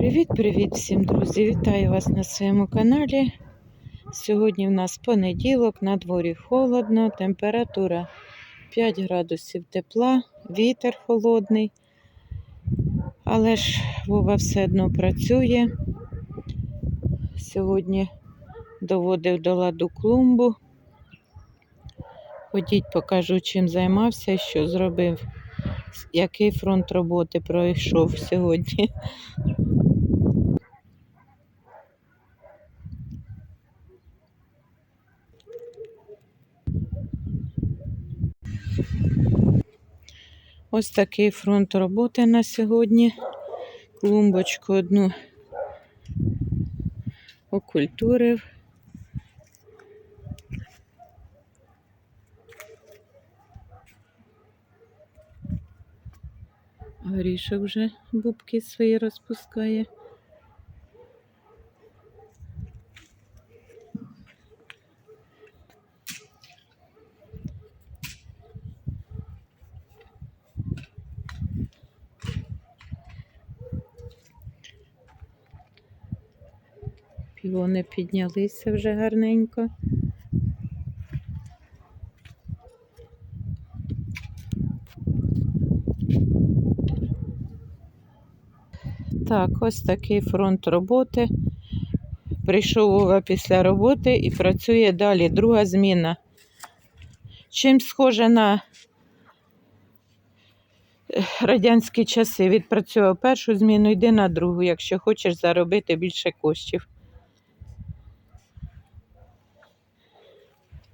Привіт-привіт всім, друзі! Вітаю вас на своєму каналі. Сьогодні в нас понеділок, на дворі холодно, температура 5 градусів тепла, вітер холодний. Але ж Вова все одно працює. Сьогодні доводив до ладу клумбу. Ходіть, покажу, чим займався, що зробив, який фронт роботи пройшов сьогодні. Ось такий фронт роботи на сьогодні. Клумбочку одну окультурив. Горішок вже бубки свої розпускає. Піони піднялися вже гарненько. Так, ось такий фронт роботи. Прийшов Вова після роботи і працює далі. Друга зміна. Чим схоже на е, радянські часи. Відпрацював першу зміну, йди на другу, якщо хочеш заробити більше коштів.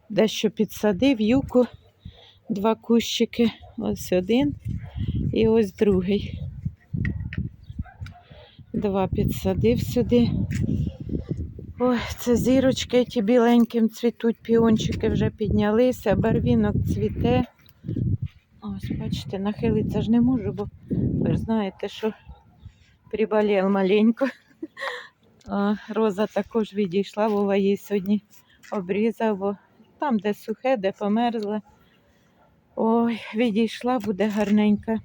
Дещо підсадив юку, два кущики. Ось один і ось другий. Два підсадив сюди. Ой, це зірочки ті біленьким цвітуть, піончики вже піднялися, барвінок цвіте. Ось, бачите, нахилитися ж не можу, бо ви ж знаєте, що приболів маленько. Роза також відійшла, Вова її сьогодні обрізав, бо там, де сухе, де померзле. Ой, відійшла, буде гарненька.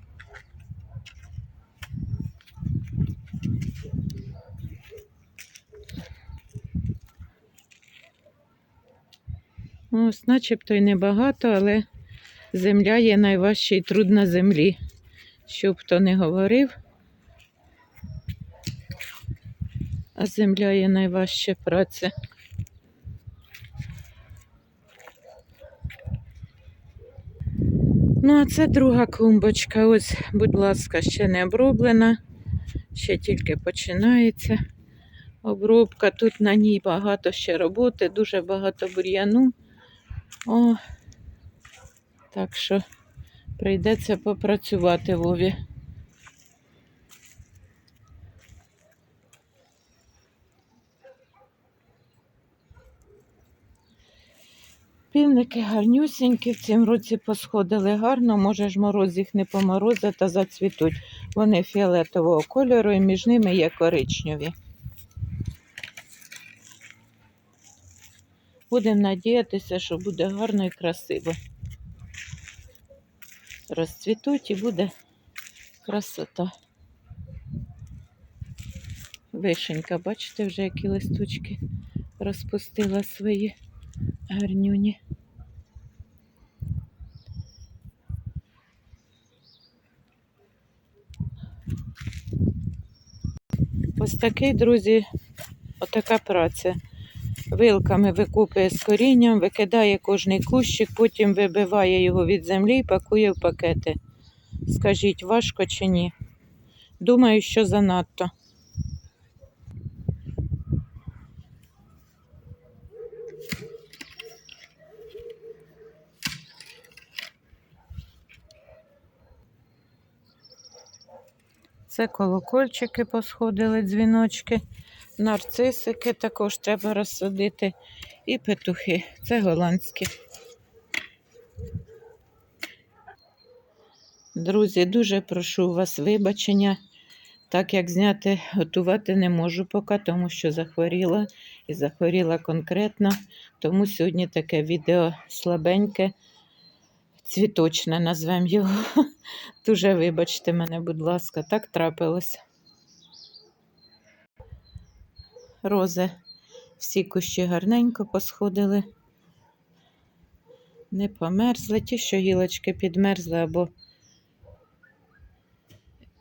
Ну, Ось, начебто й небагато, але земля є найважчий труд на землі. Щоб хто не говорив. А земля є найважча праця. Ну, а це друга клумбочка. Ось, будь ласка, ще не оброблена, ще тільки починається обробка. Тут на ній багато ще роботи, дуже багато бур'яну. О, так що прийдеться попрацювати Вові. Півники гарнюсінькі, в цьому році посходили гарно, може ж мороз їх не поморозить, та зацвітуть. Вони фіолетового кольору і між ними є коричневі. Будемо надіятися, що буде гарно і красиво. Розцвітуть і буде красота. Вишенька, бачите, вже які листочки розпустила свої гарнюні. Ось такий, друзі, отака праця. Вилками викупує з корінням, викидає кожний кущик, потім вибиває його від землі і пакує в пакети. Скажіть, важко чи ні? Думаю, що занадто. Це колокольчики посходили, дзвіночки, нарцисики також треба розсадити. І петухи. Це голландські. Друзі, дуже прошу вас вибачення. Так як зняти, готувати не можу поки, тому що захворіла і захворіла конкретно. Тому сьогодні таке відео слабеньке, цвіточне назвемо його. Дуже вибачте мене, будь ласка, так трапилось. рози. Всі кущі гарненько посходили. Не померзли. Ті, що гілочки підмерзли або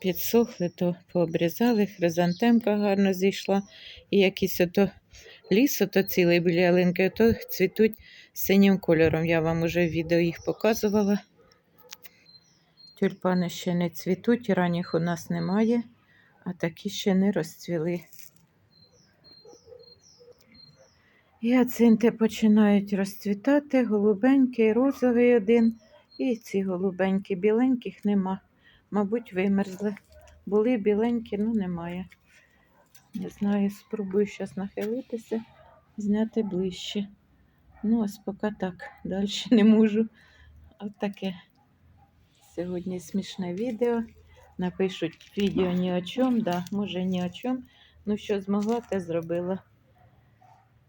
підсохли, то пообрізали. Хризантемка гарно зійшла. І якийсь ото ліс, ото цілий біля ялинки, то цвітуть синім кольором. Я вам уже в відео їх показувала. Тюльпани ще не цвітуть, ранніх у нас немає, а такі ще не розцвіли. Гіацинти починають розцвітати, голубенький, розовий один. І ці голубенькі, біленьких нема. Мабуть, вимерзли. Були біленькі, ну немає. Не знаю, спробую зараз нахилитися, зняти ближче. Ну, ось поки так, далі не можу. От таке. Сьогодні смішне відео. Напишуть відео ні о чому, да, може ні о чому. Ну, що змогла, те зробила.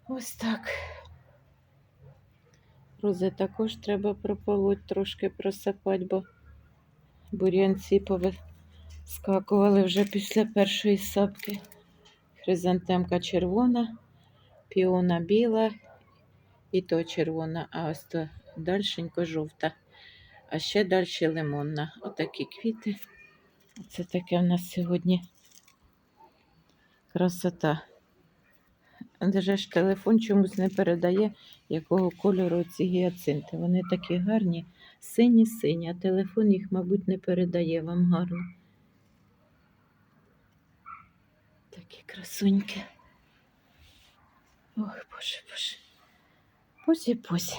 Ось так. Рози також треба прополоть, трошки просипати, бо бур'янці повискакували вже після першої сапки. Хризантемка червона, піона біла і то червона, а ось то дальшенько жовта. А ще далі лимонна. Отакі квіти. Це таке в нас сьогодні красота. Даже ж телефон чомусь не передає, якого кольору ці гіацинти. Вони такі гарні, сині-сині, а телефон їх, мабуть, не передає вам гарно. Такі красуньки. Ох, боже, боже. Позі, позі.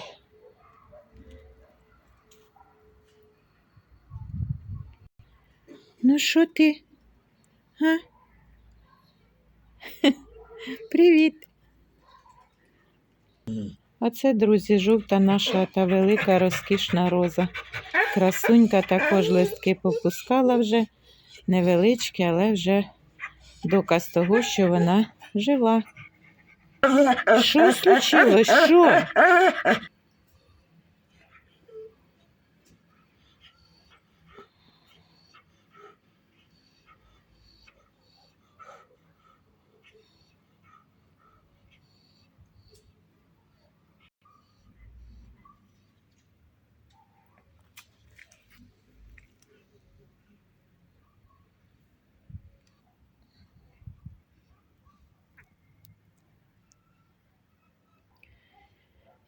Ну, що ти? А? Привіт. Оце, друзі, жовта наша та велика розкішна роза. Красунька також листки попускала вже. Невеличкі, але вже доказ того, що вона жива. Що случилось? Що?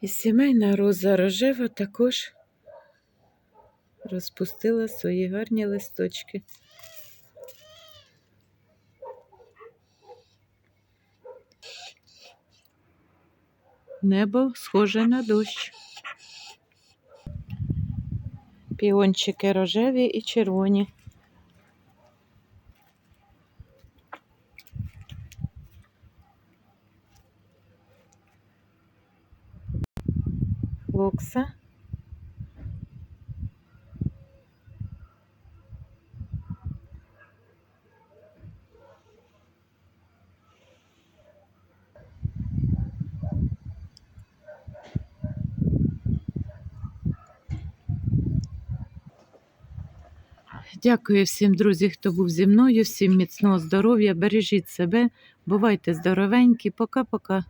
І сімейна роза рожева також розпустила свої гарні листочки. Небо схоже на дощ. Піончики рожеві і червоні. Локса. Дякую всім, друзі, хто був зі мною. Всім міцного здоров'я. Бережіть себе, бувайте здоровенькі. Пока-пока.